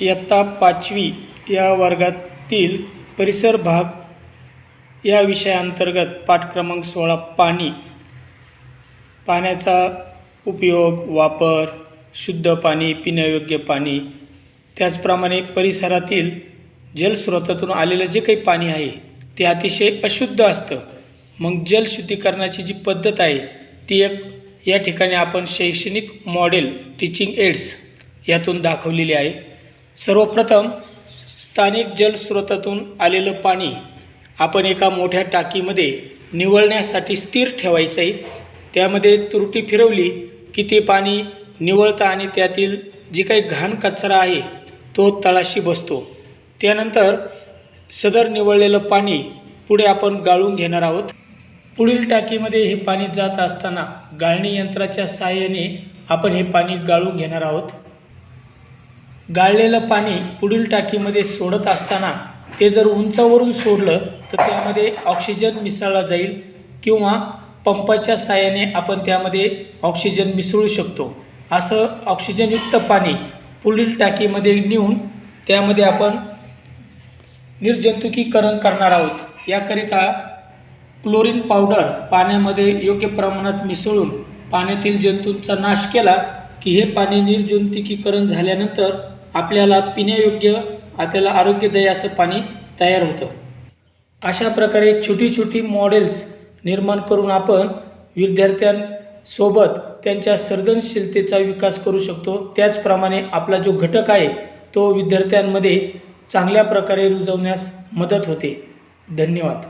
इयत्ता पाचवी या वर्गातील परिसर भाग या विषयाअंतर्गत पाठ क्रमांक सोळा पाणी. पाण्याचा उपयोग वापर शुद्ध पाणी पिण्यायोग्य पाणी त्याचप्रमाणे परिसरातील जलस्रोतातून आलेलं जे काही पाणी आहे ते अतिशय अशुद्ध असतं. मग जलशुद्धीकरणाची जी पद्धत आहे ती एक या ठिकाणी आपण शैक्षणिक मॉडेल टीचिंग एड्स यातून दाखवलेली आहे. सर्वप्रथम स्थानिक जलस्रोतातून आलेलं पाणी आपण एका मोठ्या टाकीमध्ये निवळण्यासाठी स्थिर ठेवायचं आहे त्यामध्ये तुरटी फिरवली की ते पाणी निवळतं आणि त्यातील जी काही घाण कचरा आहे तो तळाशी बसतो. त्यानंतर सदर निवळलेलं पाणी पुढे आपण गाळून घेणार आहोत. पुढील टाकीमध्ये हे पाणी जात असताना गाळणी यंत्राच्या साहाय्याने आपण हे पाणी गाळून घेणार आहोत. गाळलेलं पाणी पुढील टाकीमध्ये सोडत असताना ते जर उंचावरून सोडलं तर त्यामध्ये ऑक्सिजन मिसळला जाईल किंवा पंपाच्या साहाय्याने आपण त्यामध्ये ऑक्सिजन मिसळू शकतो. असं ऑक्सिजनयुक्त पाणी पुढील टाकीमध्ये नेऊन त्यामध्ये आपण निर्जंतुकीकरण करणार आहोत. याकरिता क्लोरीन पावडर पाण्यामध्ये योग्य प्रमाणात मिसळून पाण्यातील जंतूंचा नाश केला की हे पाणी निर्जंतुकीकरण झाल्यानंतर आपल्याला पिण्यायोग्य आपल्याला आरोग्यदायी असं पाणी तयार होतं. अशा प्रकारे छोटी छोटी मॉडेल्स निर्माण करून आपण विद्यार्थ्यांसोबत त्यांच्या सर्जनशीलतेचा विकास करू शकतो. त्याचप्रमाणे आपला जो घटक आहे तो विद्यार्थ्यांमध्ये चांगल्या प्रकारे रुजवण्यास मदत होते. धन्यवाद.